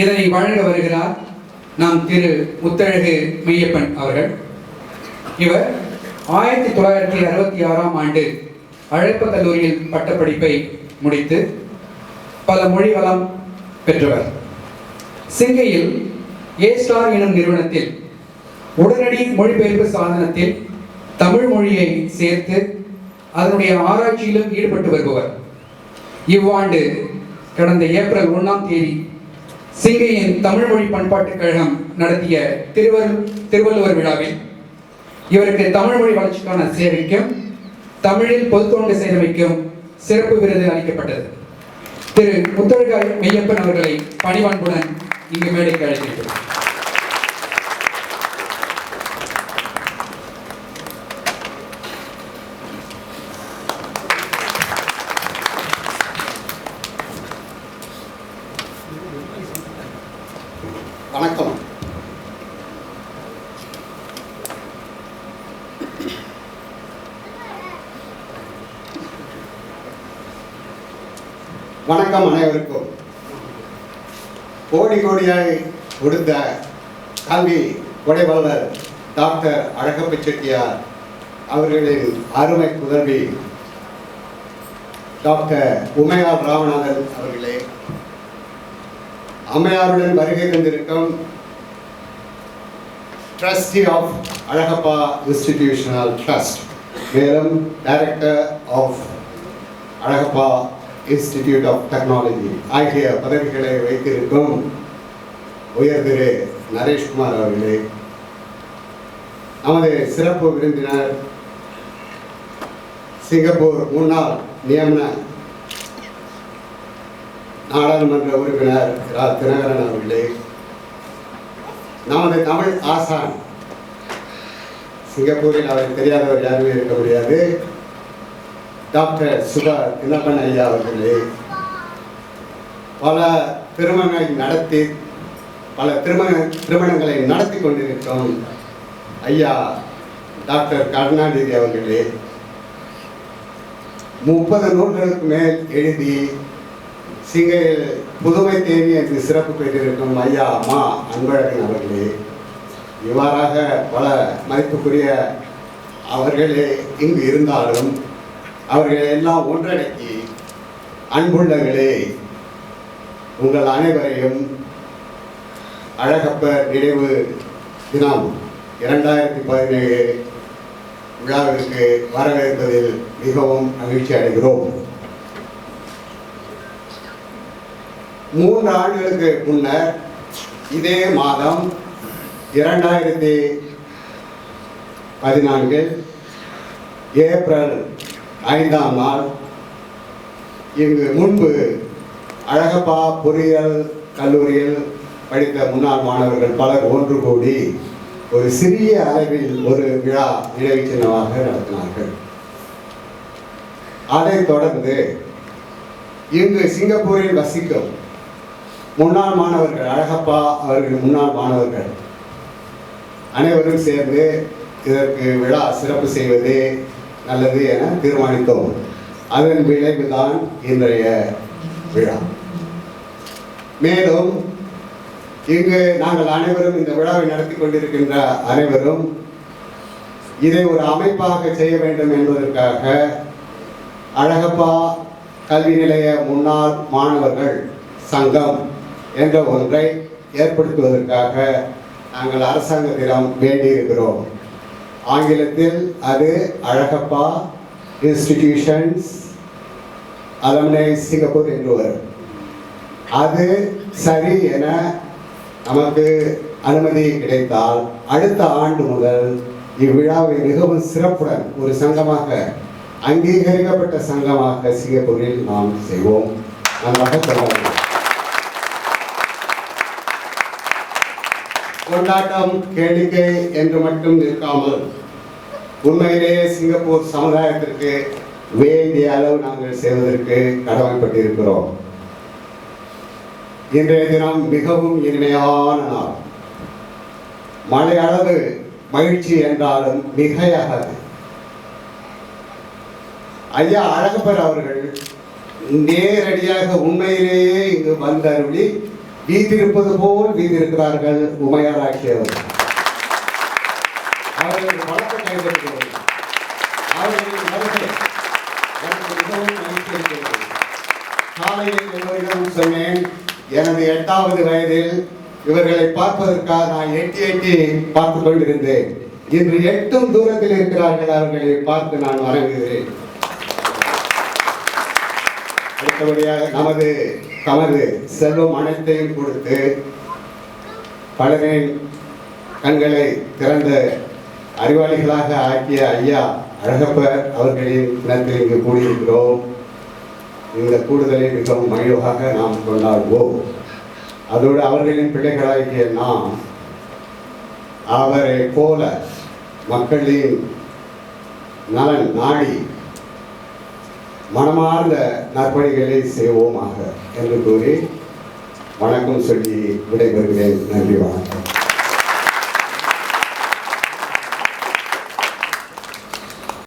இதனை வழங்க வருகிறார் நாம் திரு முத்தழகு மெய்யப்பன் அவர்கள். இவர் ஆயிரத்தி தொள்ளாயிரத்தி அறுபத்தி ஆறாம் ஆண்டு அழைப்பு கல்லூரியில் பட்டப்படிப்பை முடித்து பல மொழி வளம் பெற்றவர். சிங்கையில் ஏ ஸ்டார் எனும் நிறுவனத்தில் உடனடி மொழிபெயர்ப்பு சாதனத்தில் தமிழ் மொழியை சேர்த்து அதனுடைய ஆராய்ச்சியிலும் ஈடுபட்டு வருபவர். இவ்வாண்டு கடந்த ஏப்ரல் ஒன்றாம் தேதி சிங்கையின் தமிழ் மொழி பண்பாட்டுக் கழகம் நடத்திய திருவள்ளு திருவள்ளுவர் விழாவில் இவருக்கு தமிழ் மொழி வளர்ச்சிக்கான சேவைக்கும் தமிழில் பொதுத்தொண்டு சேவைக்கும் சிறப்பு விருது அளிக்கப்பட்டது. திரு. முத்தழகாய் மெய்யப்பன் அவர்களை பணிவன்புடன் இங்கு மேடைக்கு அழைக்கின்றோம் வணக்கம். வணக்கம் அனைவருக்கும். கோடி கோடியாய் கொடுத்த கல்வி கொடைவல்லர் டாக்டர் அழகப்ப செட்டியார் அவர்களின் அருமை புதல்வி டாக்டர் உமையார் ராமநாதன் அவர்களே. அம்மையாருடன் வருகை தந்திருக்கும் trustee of Alagappa institutional trust மேலும் director of Alagappa institute of technology ஆகிய பதவிகளை வைத்திருக்கும் உயர் திரு நரேஷ்குமார் அவர்களே நமது சிறப்பு விருந்தினர் சிங்கப்பூர் முன்னாள் நியமன நாடாளுமன்ற உறுப்பினர் ரா. தினகரன் அவர்களே நமது தமிழ் ஆசான். சிங்கப்பூரில் அவர் தெரியாதவர் யாருமே இருக்க முடியாது. டாக்டர் சுபா தினப்பன் ஐயா அவர்களே பல திருமணங்களை நடத்தி பல திருமண திருமணங்களை நடத்தி கொண்டிருக்கும் ஐயா டாக்டர் கருணாநிதி அவர்களே முப்பது நூல்களுக்கு மேல் எழுதி சிங்கையில் புதுமை தேவி என்று சிறப்பு பெற்றிருக்கும் ஐயா மா அன்பழகன் அவர்களே இவ்வாறாக பல மதிப்புக்குரிய அவர்களே இங்கு இருந்தாலும் அவர்களை எல்லாம் ஒன்றடக்கி அன்புள்ளங்களே உங்கள் அனைவரையும் அழகப்பர் நினைவு தினம் இரண்டாயிரத்தி பதினேழு விழாவிற்கு வரவேற்பதில் மிகவும் மகிழ்ச்சி அடைகிறோம். மூன்று ஆண்டுகளுக்கு முன்னர் இதே மாதம் இரண்டாயிரத்தி பதினான்கில் ஏப்ரல் ஐந்தாம் நாள் இங்கு முன்பு அழகப்பா பொறியியல் கல்லூரியில் படித்த முன்னாள் மாணவர்கள் பலர் ஒன்று கூடி ஒரு சிறிய அளவில் ஒரு விழா நினைவு சின்னமாக நடத்தினார்கள். அதைத் தொடர்ந்து இங்கு சிங்கப்பூரில் வசிக்கும் முன்னாள் மாணவர்கள் அழகப்பா அவர்கள் முன்னாள் மாணவர்கள். அனைவரும் சேர்ந்து இதற்கு விழா சிறப்பு செய்வது நல்லது என தீர்மானித்தோம். அதன் விளைவுதான் இன்றைய விழா. மேலும் இங்கு நாங்கள் அனைவரும் இந்த விழாவை நடத்தி கொண்டிருக்கின்ற அனைவரும் இதை ஒரு அமைப்பாக செய்ய வேண்டும் என்பதற்காக அழகப்பா கல்வி நிலைய முன்னாள் மாணவர்கள் சங்கம் என்ற ஒன்றை ஏற்படுத்துவதற்காக நாங்கள் அரசாங்கத்திடம் வேண்டியிருக்கிறோம். ஆங்கிலத்தில் அது அழகப்பா இன்ஸ்டிடியூஷன்ஸ் அலம்னை சிங்கப்பூர் என்பவர் அது சரி என நமக்கு அனுமதி கிடைத்தால் அடுத்த ஆண்டு முதல் இவ்விழாவை மிகவும் சிறப்புடன் ஒரு சங்கமாக அங்கீகரிக்கப்பட்ட சங்கமாக சிங்கப்பூரில் நாம் செய்வோம். நன்றாக தொடரும் கொண்டாட்டம் கேளிக்கை என்று மட்டும் நிற்காமல் உண்மையிலேயே சிங்கப்பூர் சமுதாயத்திற்கு வேண்டிய அளவு நாங்கள் செய்வதற்கு கடமைப்பட்டிருக்கிறோம். இன்றைய தினம் மிகவும் இனிமையான நாள். மழை அளவு மகிழ்ச்சி என்றாலும் மிகையாகாது. ஐயா அழகப்பர் அவர்கள் நேரடியாக உண்மையிலேயே இங்கு வந்தருளி வீதிருப்பது போல் வீதிருக்கிறார்கள் இருக்கிறார்கள் அவர்கள் அவர்களுக்கு வழக்க அவர்களின் வருகை எனக்கு மிகவும் காலையில் சொன்னேன் எனது எட்டாவது வயதில் இவர்களை பார்ப்பதற்காக நான் எட்டி எட்டி பார்த்து கொண்டிருந்தேன். இன்று எட்டும் தூரத்தில் இருக்கிறார்கள் அவர்களை பார்த்து நான் வணங்குகிறேன் அடுத்தபடியாக நமது தமது செல்வம் அனைத்தையும் கொடுத்து பலரின் கண்களை திறந்த அறிவாளிகளாக ஆக்கிய ஐயா அழகப்பர் அவர்களின் இனத்தில் இங்கு கூடியிருக்கிறோம். இந்த கூடுதலை மிகவும் மகிழ்வாக நாம் கொண்டாடுவோம். அதோடு அவர்களின் பிள்ளைகளாகிய நாம் அவரை போல மக்களின் நலன் நாடி மனமார்ந்த நற்பணிகளை செய்வோமாக என்று கூறி வணக்கம் சொல்லி விடைபெறுகிறேன். நன்றி வணக்கம்.